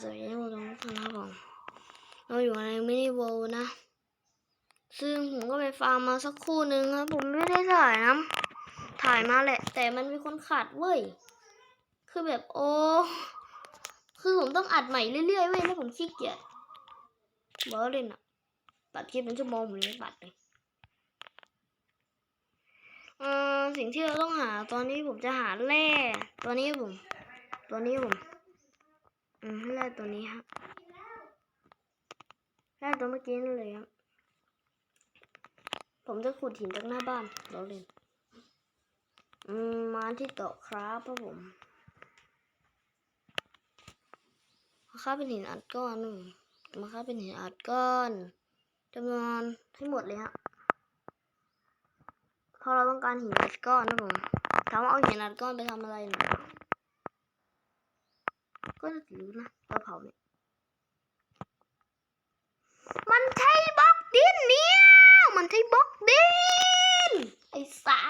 สวัสดีทุกคนทุกท่านครับผมเราอยู่ในมินิโวลนะ ซึ่งผมก็ไปฟาร์มมาสักครู่หนึ่งครับ ผมไม่ได้ถ่ายนะ ถ่ายมาแหละ แต่มันมีคนขาดเว้ย คือแบบโอ้ คือผมต้องอัดใหม่เรื่อยๆเว้ยแล้วผมขี้เกียจบอเล่นอะตัดคลิปเป็นชั่วโมงผมยังไม่ตัดเลยสิ่งที่เราต้องหาตอนนี้ผมจะหาแร่ตัวนี้ผม ตัวนี้ผม อืมให้แร่ตัวนี้ครับแร่ตัวเมื่อกี้นั่นเลยครับ ผมจะขุดหินจากหน้าบ้านเราเล่นอืมมาที่เกาะครับพ่อผมมาค่าเป็นหินอัดก้อนหนึ่งมาค่าเป็นหินอัดก้อนจำนวนให้หมดเลยฮะเพราะเราต้องการหินอัดก้อนนะผมถามว่าเอาหินอัดก้อนไปทำอะไรนะ ก็จะรู้นะเราเผาเนี่ยมันใช่บล็อกดินเนี่ยมันใช่บล็อกดินไอ้สา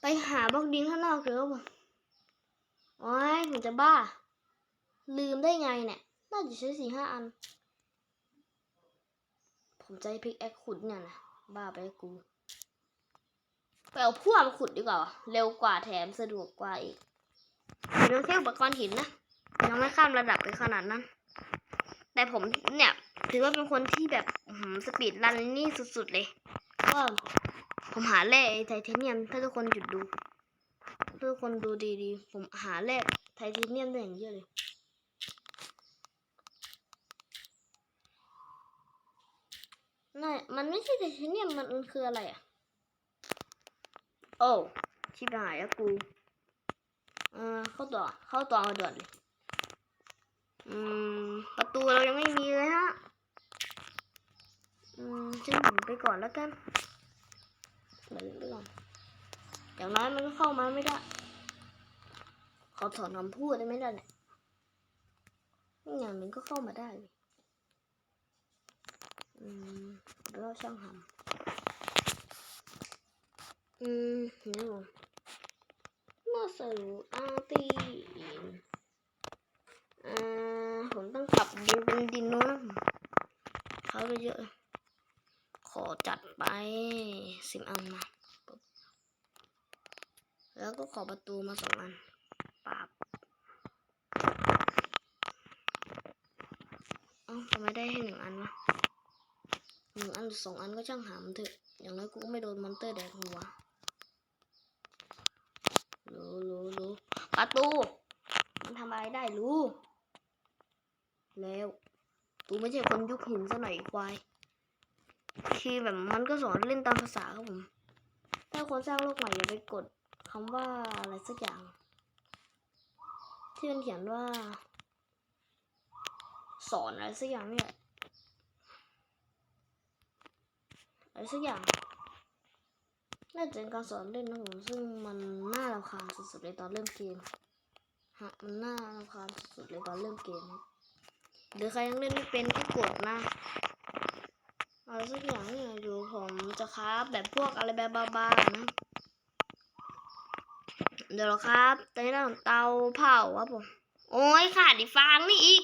ไปหาบล็อกดินข้างนอกเถอะผมโอ้ยผมจะบ้า ลืมได้ไงเนี่ยน่าจะใช้สี่ห้าอัน ผมจะให้พิกแอคขุดเนี่ยนะบ้าไปกูไปเอาพวกมาขุดดีกว่า เร็วกว่าแถมสะดวกกว่าอีก เรื่องแค่อุปกรณ์หินนะยังไม่ข้ามระดับไปขนาดนั้น แต่ผมเนี่ย ถือว่าเป็นคนที่แบบสปีดรันนี่สุดๆเลยก็ผมหาแร่ไทเทเนียม ถ้าทุกคนหยุดดูถ้าทุกคนดูดีๆ ผมหาแร่ไทเทเนียมได้อย่างเยอะเลยน่ามันไม่ใช่ไทเทเนียมมันคืออะไรอะ โอ้ ชิบหายแล้วกู ออเข้าต่อเข้าต่อมาด่วนเลยอืม ประตูเรายังไม่มีเลยฮะ อืมซึ่งผมไปก่อนแล้วกันเดี๋ยวไปก่อนอย่างน้อยมันก็เข้ามาไม่ได้ ขอถอนคำพูดได้ไหมล่ะเนี่ยไม่อย่างหนึ่งก็เข้ามาได้ อืมเราช่างหำอืมนี่ผม มาสู่อาตีนอ่าผมต้องปรับดินเป็นดินน้นนะเขาไปเยอะ ขอจัดไปสิบอันมา แล้วก็ขอประตูมาสองอันปาบเอ้าทำไมได้ให้หนึ่งอันวะหนึ่งอันสองอันก็ช่างหามเถอะ อย่างน้อยกูก็ไม่โดนมอนเตอร์แดกหัวรู้รู้รู้ ประตู มันทำอะไรได้รู้แล้วตูไม่ใช่คนยุคหินซะหน่อยควายคือแบบมันก็สอนเล่นตามภาษาครับผม ถ้าคนสร้างโลกใหม่อย่าไปกดคำว่าอะไรสักอย่าง ที่มันเขียนว่า สอนอะไรสักอย่างเนี่แหละอะไรสักอย่าง น่าจะเป็นการสอนเล่นนะผมซึ่งมันน่ารำคาญสุดๆเลยตอนเริ่มเกมฮะมันน่ารำคาญสุดๆเลยตอนเริ่มเกมหรือใครยังเล่นไม่เป็นก็กดนะอะไรสักอย่างเนี่ยอยู่ผมจะคราฟแบบพวกอะไรแบบบ้าๆนะ เดี๋ยวครับตอนนี้เราเตาเผาครับผมโอ้ยขาดอีฟางนี่อีก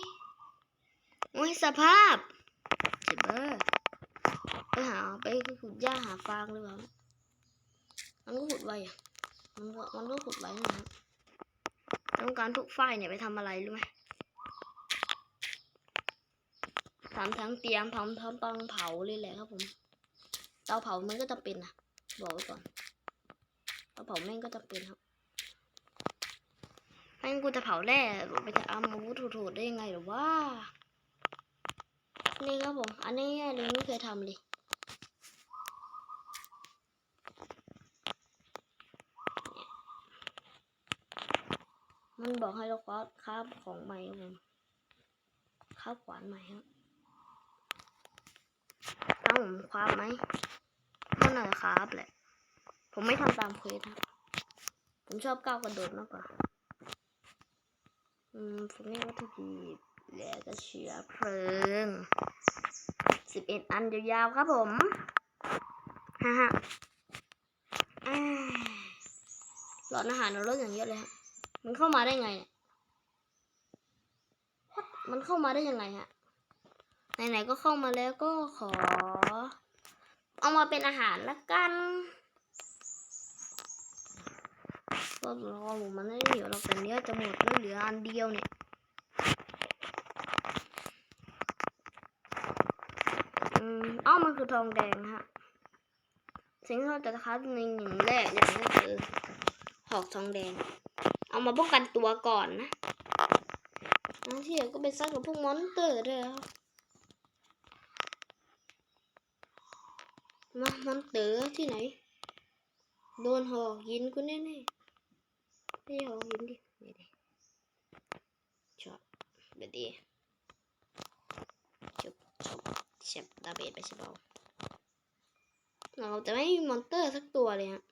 โอ้ยสภาพเจ็บเบอร์ไปหาไปขุดหญ้าหาฟางเลยครับ มันก็ขุดไว้อะมันก็มันก็ขุดไวนะครับต้องการทุกฝ่ายเนี่ยไปทำอะไรรู้ไหมทำทั้งเตรียมทำทั้งปังเผาเลยแหละครับผมเตาเผามันก็จะเป็นนะบอกไว้ก่อนเตาเผาแม่งก็จะเป็นครับแม่งกูจะเผาแร่ไปจะเอามาวุธถูๆได้ยังไงหรือว่า นี่ครับผม อันนี้ลิงไม่เคยทำเลย มันบอกให้เราคราคาฟของใหม่ครับผมคาฟขวานใหม่ครับต้องผมคราไหมก็น่าจะคาฟแหละ ผมไม่ทำตามเควสครับผมชอบก้าวกระโดดมากกว่าอืมผมนี่วัตถุดิบแล้วก็เชื้อเพลิงสิบเอ็ดอันยาวๆครับผมฮ่าฮ่าหลอดอาหารเราลดอย่างเยอะเลยครับ มันเข้ามาได้ไงเนี่ยมันเข้ามาได้ยังไงฮะ ไหนๆก็เข้ามาแล้วก็ขอ เอามาเป็นอาหารละกันก็รอหมูมันไม่เหลือเราแต่เนี้ยจะหมดแล้วเหลืออันเดียวเนี่ยอืมอ้ามันคือทองแดงฮะ สิ่งที่เราจะคัดในอย่งแรกเนี่ยก็คือหอกทองแดง เอามาป้องกันตัวก่อนนะที่เหลือก็ไปซักกับพวกมอนสเตอร์ด้วยครับมามอนสเตอร์ที่ไหน โดนหอกหินกูแน่ๆไม่ใช่หอกหินดิไม่ดิชอบแบบดีจบจบเช็บดาเบจไปใช่เปล่าเราจะไม่มีมอนสเตอร์สักตัวเลยฮะ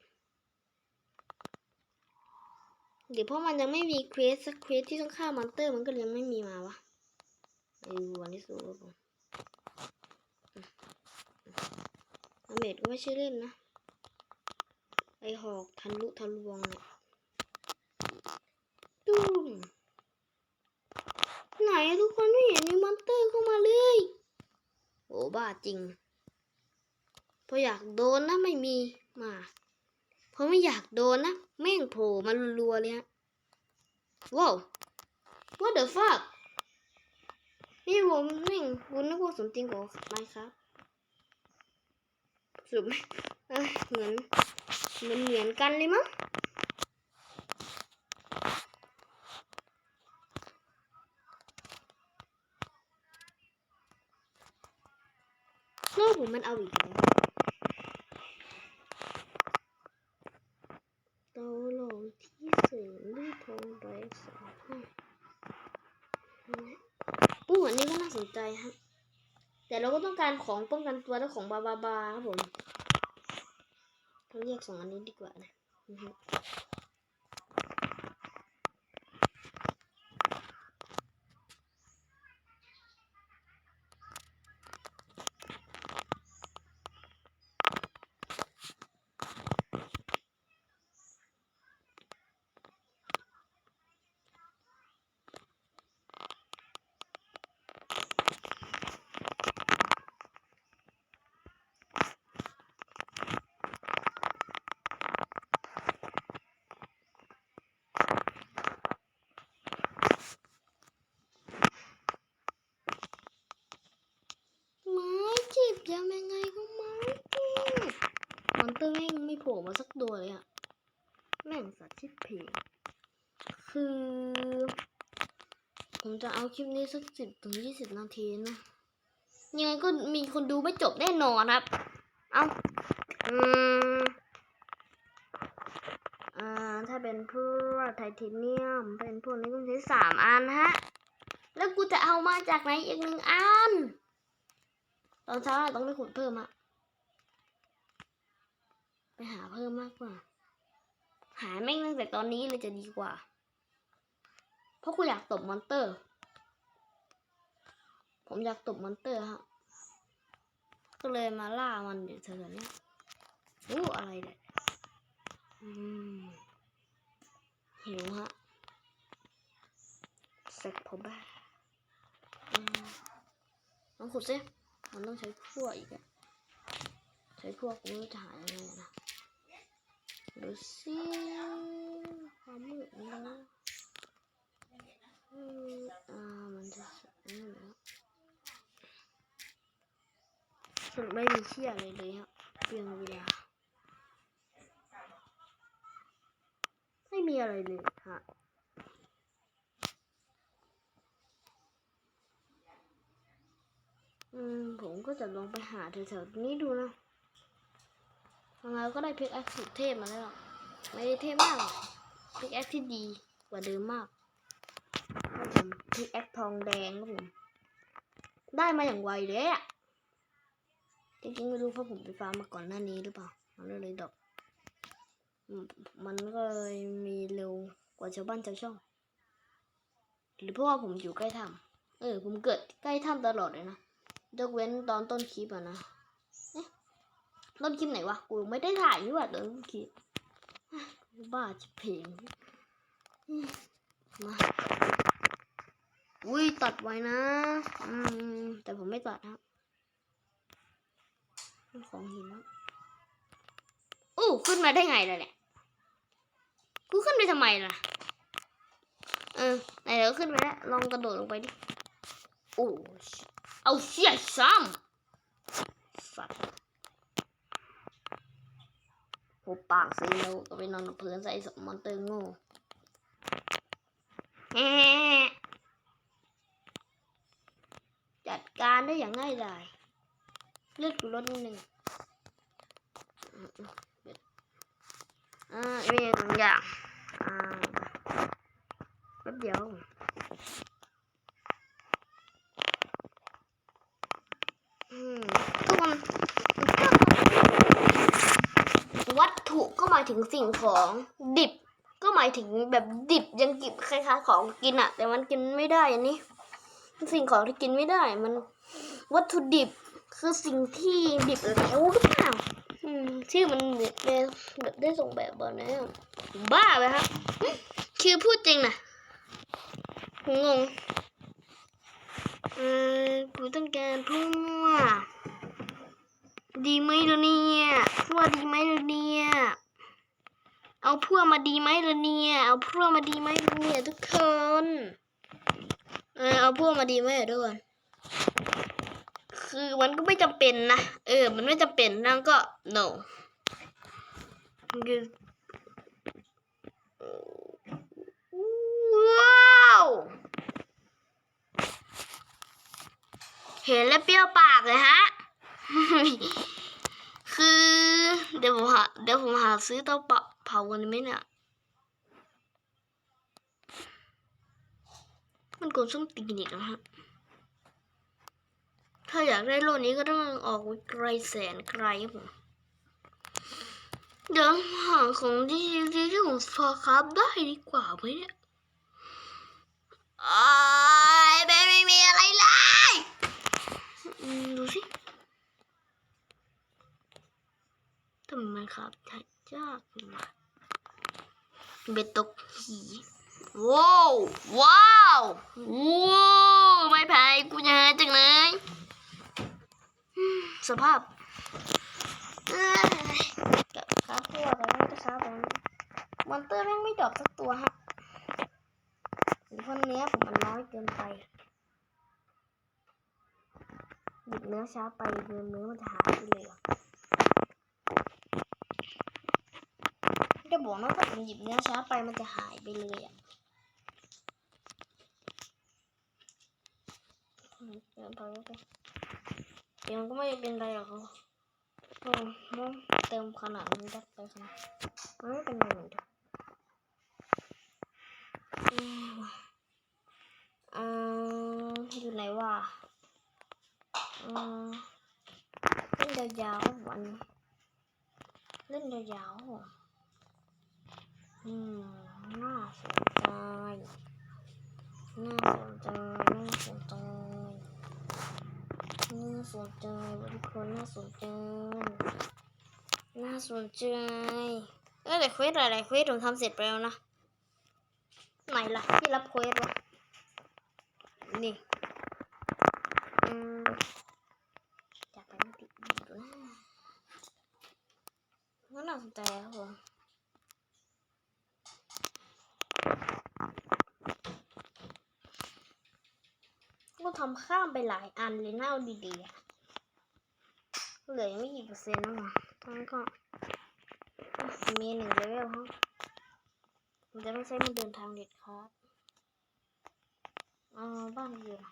เดี๋ยวเพราะมันยังไม่มีเควสสักเควสที่ต้องฆ่ามอนเตอร์มันก็เลยไม่มีมาวะไอ้วันที่สูงผมอเมดก็ไม่ใช่เล่นนะ ไอหอกทันลุทะลวงเนี่ยตุ้มไหนทุกคนไม่เห็นมีมอนเตอร์เข้ามาเลยโอ้บ้าจริงพออยากโดนนะไม่มีมา เพราะไม่อยากโดนนะ แม่งโผล่มารัวๆเลยฮะว้าว what the fuck นี่ผมแม่งคุณนึกว่าสมจริงกว่าไหมครับสรุปไหมเอ้ยเหมือนเหมือนเหมือนกันเลยมั้งโลกผมมันเอาอีกแล้ว เตาหลอมที่เสริ มด้วยทองแดงสองห้าอู้อันนี้ก็น่าสนใจฮะ แต่เราก็ต้องการของป้องกันตัวและของบาบาบาครับผมต้องเรียกสองอันนี้ดีกว่านะอือฮึไม้จีบยังยังไงก็ไม้จีบมอนเตอร์แม่งไม่โผล่มาสักตัวเลยอะแม่งสัตว์ชิบเพลงคือ ผมจะเอาคลิปนี้สักสิบถึงยี่สิบนาทีนะยังไงก็มีคนดูไม่จบแน่นอนครับ เอาอืมอ่า ถ้าเป็นพวกไทเทเนียม เป็นพวกนี้ก็ใช้สามอันฮะ แล้วกูจะเอามาจากไหนอีกหนึ่งอัน ตอนเช้าต้องไปขุดเพิ่มอะไปหาเพิ่มมากกว่า หาแม่งตั้งแต่ตอนนี้เลยจะดีกว่า เพราะกูอยากตบมอนเตอร์ ผมอยากตบมอนเตอร์ฮะ ก็เลยมาล่ามันอยู่แถวๆเนี้ยอู้อะไรเนี่ยหิวฮะเซ็กพอบ้าอืมลองขุดซิมันต้องใช้พวกอีกอะใช้พวกกูจะหายังไงนะ ดูสิความมืดนะอืมอ่ามันจะนี่แล้วสรุดไม่มีเชี่ยอะไรเลยครับเปลี่ยนเวลาไม่มีอะไรเลยฮะอืมผมก็จะลองไปหาแถวๆนี้ดูนะ ยังไงก็ได้พิกแอคสุดเทพมาแล้ว ไม่ได้เทพมากพิกแอคที่ดีกว่าเดิมมากครับผมพิกแอคทองแดงครับผม ได้มาอย่างไวเลยอะ จริงๆไม่รู้เพราะผมไปฟาร์มมาก่อนหน้านี้หรือเปล่า มันเลยดอก มันก็เลยมีเร็วกว่าชาวบ้านชาวช่อง หรือเพราะว่าผมอยู่ใกล้ถ้ำเออ ผมเกิดใกล้ถ้ำตลอดเลยนะยกเว้นตอนต้นคลิปอะนะ ต้นคลิปไหนวะ กูไม่ได้ถ่ายนี่หว่าตอนต้นคลิปบ้าจะเพลงมาอุ้ยตัดไว้นะ อืม แต่ผมไม่ตัดครับของหินนะอู้ขึ้นมาได้ไงล่ะเนี่ย กูขึ้นไปทำไมล่ะ เออ ไหนเดี๋ยวขึ้นไปแล้ว ลองกระโดดลงไปดิ โอ้ เอาเชี่ยซ้ำสัตว์ หัวปากสิเราก็ไปนอนพื้นใส่สมอนเตอร์ง่แฮ่จัดการได้อย่างง่ายดายเลือดกูลดนิดนึงอ่ามีหนึ่งอย่างอ่าแป๊บเดียว อืมทุกคนวัตถุก็หมายถึงสิ่งของดิบ ก็หมายถึงแบบดิบยังกิบคล้ายๆของกินอะแต่มันกินไม่ได้อันนี้ สิ่งของที่กินไม่ได้ มันวัตถุดิบคือสิ่งที่ดิบแล้วหรือเปล่าอืมชื่อมันแบบได้ส่งแบบบอลแล้บ้าไปครับคือพูดจริงนะงงเออกูต้องการพั่วดีไหมล่ะเนี่ยพั่วดีไหมล่ะเนี่ย เอาพ่วมาดีไหมล่ะเนี่ย เอาพ่วมาดีไหมล่ะเนี่ยทุกคนเออเอาพ่วมาดีไหมทุกคนคือมันก็ไม่จำเป็นนะ เออ มันไม่จำเป็นนั่นก็ no คือว้าว เห็นแล้วเปรี้ยวปากเลยฮะ คือ เดี๋ยวผมหา เดี๋ยวผมหาซื้อเตาเผา เผากันไหมเนี่ยมันกดส้มตีนอีกแล้วฮะ ถ้าอยากได้โลนี้ก็ต้องออกไกลแสนไกลครับผมเดี๋ยวหาของที่ที่ที่ผมพอครับได้ดีกว่าไหมเนี่ยอ้ยไม่มีอะไรเลยดูสิทำไมครับใช้ยากมาก เบ็ดตกผีว้าวว้าวว้าวไม่แพ้กูจะหายจากไหนอืมสภาพเอ้ยกับครับพวกอะไรจะครับผมมอนเตอร์แม่งไม่ดรอปสักตัวฮะหรือเพราะเนื้อผมมันน้อยเกินไปหยิบเนื้อช้าไปเนื้อเนื้อมันจะหายไปเลยอจะ บอกนะถ้าผมหยิบเนื้อช้าไปมันจะหายไปเลยอะเดี๋ยวไปไปเดี๋ยวมันก็ไม่เป็นไรหรอกเขาโอ้มันเติมขนาดนี้ได้ไปขนาดมันไม่เป็นไรหมือนเดิมอืมอยู่ไหนวะอืมเล่นยาวๆวันเล่นยาวๆ อืมน่าสนใจน่าสนใจน่าสนใจน่าสนใจทุกคนน่าสนใจน่าสนใจเออแต่เควสหลายๆเควสผมทำเสร็จไปแล้วนะไหนล่ะที่รับเควสวะนี่อืมจากไปไม่ติดดูนะน่าสนใจครับผมก็ ทำข้ามไปหลายอันเลยเน่าดีๆอะเหลือไม่กี่เปอร์เซ็นต์นะทั้งนั้นก็มีหนึ่งเลเวลครับผมจะไม่ใช้มันเดินทางเด็ดขาดเอาบ้านอยู่ไหน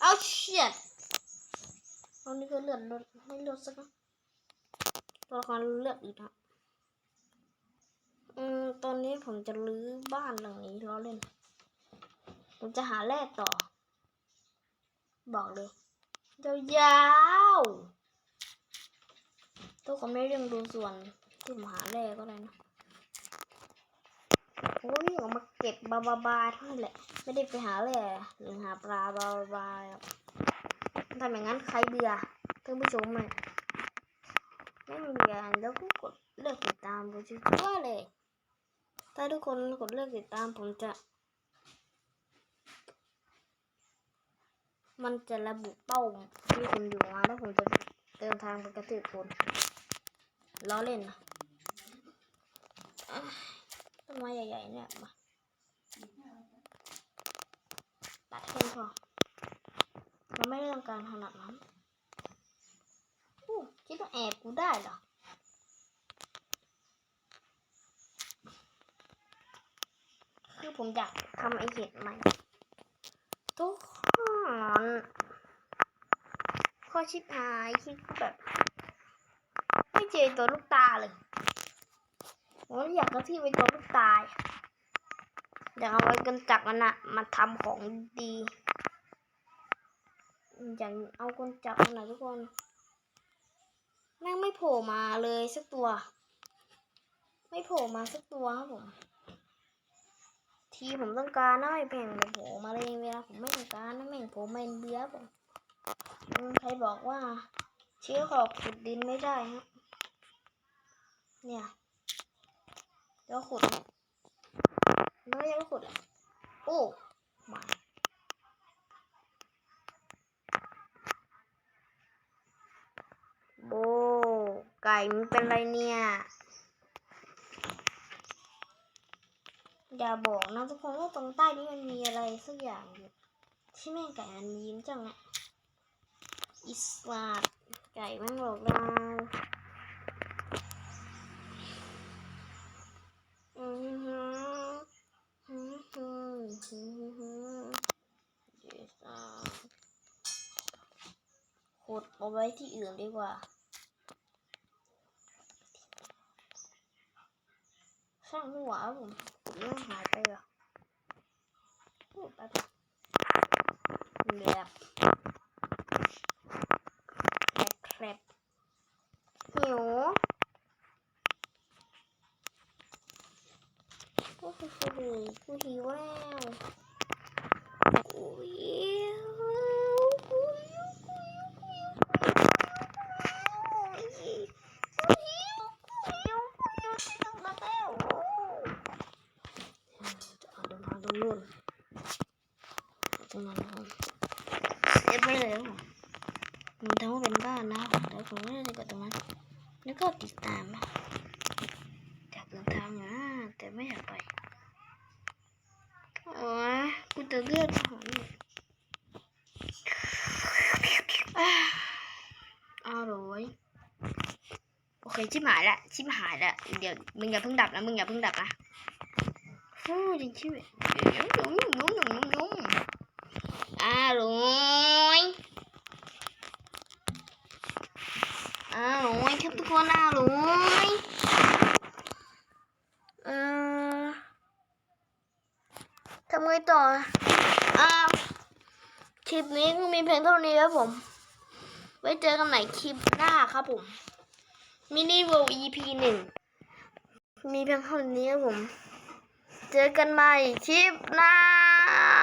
เอาเชียตอนนี้ก็เลือดลดไม่ลดสักนตัวละครเลือดอีกนะอืมตอนนี้ผมจะรื้อบ้านหลังนี้ล้อเล่น ผมจะหาแร่ต่อ บอกเลยยาวๆทุกคนไม่เรื่องดูส่วนที่มหาแร่ก็ได้นะผมก็วิ่งออกมาเก็บบาบาบาเท่านั้นแหละ ไม่ได้ไปหาแร่หรือหาปลาบาบาบาทำอย่างนั้นใครเบื่อท่านผู้ชมไหมไม่มีเบื่อแล้วก็กดเลือกติดตามไปช่วยเลย ถ้าทุกคนกดเลือกติดตามผมจะ มันจะระบุเป้าที่คุณอยู่มาแล้วผมจะเดินทางไปกระตือคนล้อเล่นนะต้นไม้ใหญ่ๆเนี่ยมาตัดแค่พอเราไม่ได้ต้องการขนาดนั้นอู้คิดว่าแอบกูได้เหรอคือผมอยากทำไอเห็ดใหม่ทุกค ข้อชิบหายคิดแบบ ไม่เจอตัวลูกตาเลยผมอยากกระที่ไปตัวลูกตาอยากเอาไว้กันจักรมันอะมาทำของดีอยากเอากนจักรมันะทุกคน แม่งไม่โผล่มาเลยสักตัว ไม่โผล่มาสักตัวครับผม ทีผมต้องการนะไม่แบ่งโผล่มาเลยเวลาผมไม่ต้องการนะแม่งผมไม่เบี้ยผมใครบอกว่า เชื้อขอบขุดดินไม่ได้ฮะเนี่ยเดี๋ยวขุดไม่ใช่ว่าขุดอะโอ้มาโบไก่มันเป็นไรเนี่ย อย่าบอกนะทุกคนว่าตรงใต้นี้มันมีอะไรสักอย่างอยู่ที่แม่งไก่มันยิ้มจังอะอิสลาดไก่แม่งหลอกเราอือหือหือหือหือหืออิสลาดขุดเอาไว้ที่อื่นดีกว่าช่างหัวผม ผมเริ่มหายไปเหรอพูดไปแบบแครบแครบหิวกูคือคือกูหิวแล้ว เอาตรงนั้นนะครับเก็บไปเลยครับผมมันทำให้เป็นบ้านนะแต่ผมไม่ได้กับตรงนั้น แล้วก็ติดตามนะอยากเดินทางนะแต่ไม่อยากไปโอ้ยกูจะเลือดหอนอ่าอร่อยโอเคชิบหายละชิบหายละเดี๋ยวมึงอย่าเพิ่งดับนะมึงอย่าเพิ่งดับนะฟูจริงชื่อยุ่มยุ่มยุ่มยุ่มยุ่มยุ่ม อร่อยอร่อยครับทุกคนอร่อยเอ่อทำไงต่ออ้าคลิปนี้ก็มีเพียงเท่านี้ครับผม ไว้เจอกันใหม่คลิปหน้าครับผม มินิ w o r l EP หนึ่ง มีเพียงเท่านี้ครับผม เจอกันใหม่คลิปหน้า